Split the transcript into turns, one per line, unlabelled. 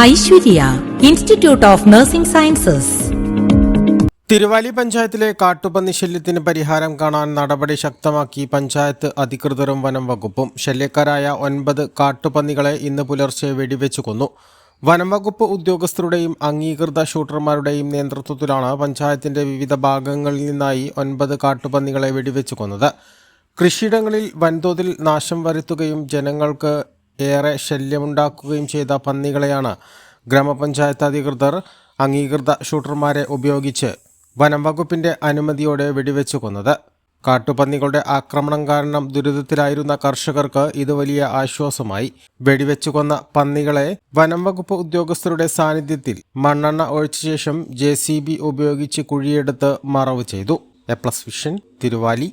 Aishwarya institute of nursing sciences
Thiruvali പഞ്ചായത്തിലെ കാട്ടുപന്നി ശല്യത്തിന് പരിഹാരം കാണാൻ നടപടി ശക്തമാക്കി പഞ്ചായത്ത് അധികൃതരും വനം വകുപ്പും. ശല്യക്കാരായ ഒൻപത് കാട്ടുപന്നികളെ ഇന്ന് പുലർച്ചെ വെടിവെച്ചു കൊന്നു. വനം വകുപ്പ് ഉദ്യോഗസ്ഥരുടെയും അംഗീകൃത ഷൂട്ടർമാരുടെയും നേതൃത്വത്തിലാണ് പഞ്ചായത്തിന്റെ വിവിധ ഭാഗങ്ങളിൽ നിന്നായി ഒൻപത് കാട്ടുപന്നികളെ വെടിവെച്ചു കൊന്നത്. കൃഷിയിടങ്ങളിൽ വൻതോതിൽ നാശം വരുത്തുകയും ജനങ്ങൾക്ക് ഏറെ ശല്യമുണ്ടാക്കുകയും ചെയ്ത പന്നികളെയാണ് ഗ്രാമപഞ്ചായത്ത് അധികൃതർ അംഗീകൃത ഷൂട്ടർമാരെ ഉപയോഗിച്ച് വനം വകുപ്പിന്റെ അനുമതിയോടെ വെടിവെച്ചു കൊന്നത്. കാട്ടുപന്നികളുടെ ആക്രമണം കാരണം ദുരിതത്തിലായിരുന്ന കർഷകർക്ക് ഇത് വലിയ ആശ്വാസമായി. വെടിവെച്ചു കൊന്ന പന്നികളെ വനം വകുപ്പ് ഉദ്യോഗസ്ഥരുടെ സാന്നിധ്യത്തിൽ മണ്ണെണ്ണ ഒഴിച്ച ശേഷം ജെ ഉപയോഗിച്ച് കുഴിയെടുത്ത് മറവ് ചെയ്തു. A plus vision Thiruvali.